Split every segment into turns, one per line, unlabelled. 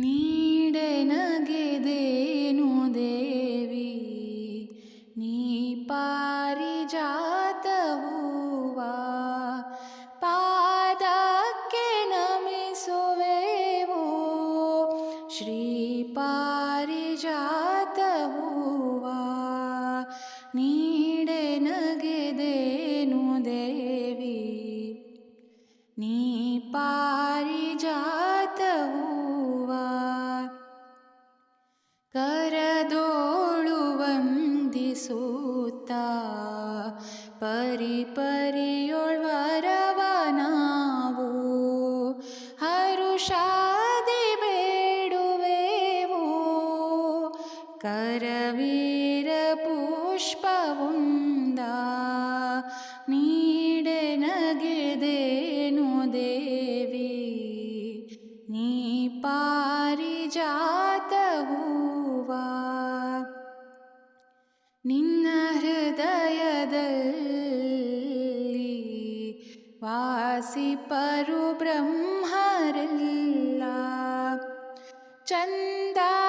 Need नगिदेवी नी पारी जात उवा पा दे नमि सुवेो श्री पारी जात उवा नीड नी पारी ಕರದೋಳು ವಂದಿಸೂತ ಪರಿ ಪರಿಯೊಳ್ವರವ ಹರುಷಾದಿ ಬೇಡುವೆವು ಕರವೀರ ಪುಷ್ಪವುಂದ ನೀ ನಿನ್ನ ಹೃದಯದಲ್ಲಿ ವಾಸಿಪರು ಬ್ರಹ್ಮರೆಲ್ಲ ಚಂದಾದಿ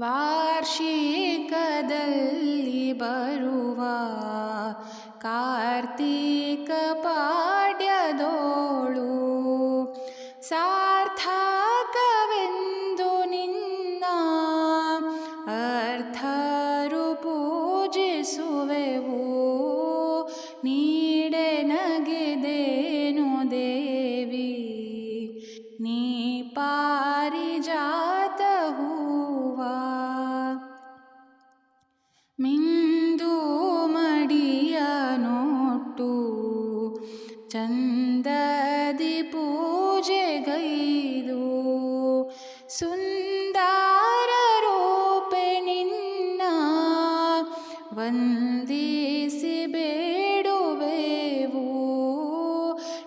ವಾರ್ಷಿಕದಲ್ಲಿ ಬರುವ ಕಾರ್ತೀಕ ಪಾಡ್ಯದೋಳು. ಸಾರ್ಥಕವೆಂದು ಚಂದದಿ ಪೂಜೆಗೈದು ಸುಂದರ ರೂಪೆ ನಿನ್ನ ವಂದಿಸಿ ಬೇಡುವೆವು.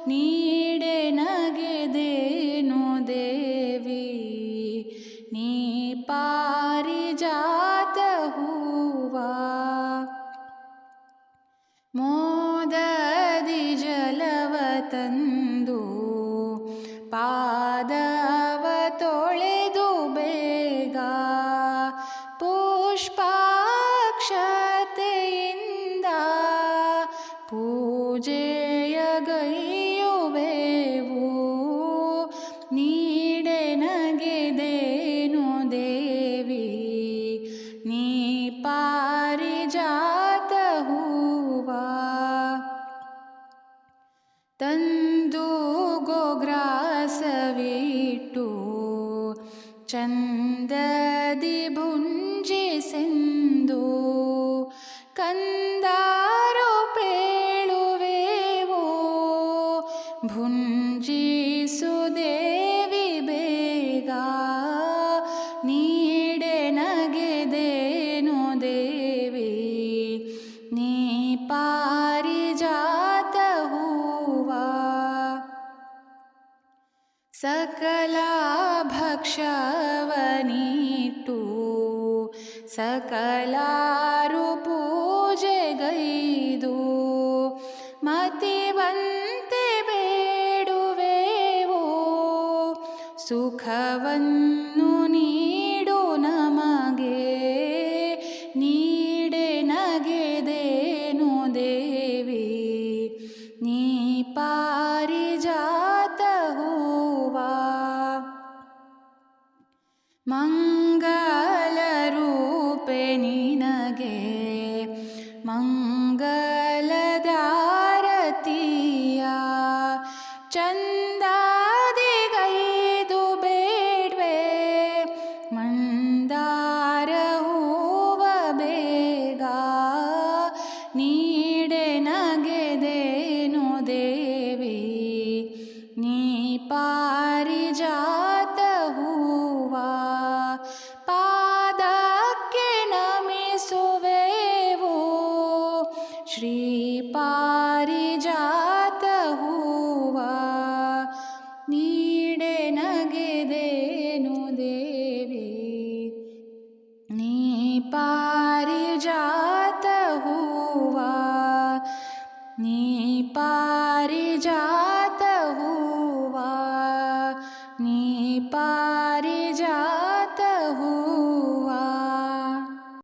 ನೀಡೆ ನಗೆದೇನು ದೇವಿ ನೀ ಪಾರಿಜಾತ ಪಾದವ ತೊಳೆದು ಬೇಗ ಪುಷ್ಪಾಕ್ಷತೆಯಿಂದ ಪೂಜೆಯ ಗೋಗ್ರಾಸವಿಟ್ಟು ಚಂದದಿ ಭುಂಜಿಸೆಂದು ಕಂದಾರು ಪೇಳುವೆವೋ ಭುಂಜಿಸು ಸಕಲ ಭಕ್ಷವನಿಟ್ಟು ಸಕಲಾರು ಪೂಜೆಗೈದು ಮತಿವಂತೆ ಬೇಡುವೆವೋ ಸುಖವನ್ನು ನೀಡು मङ्गलरूपिणि पारिजात उवा नी पा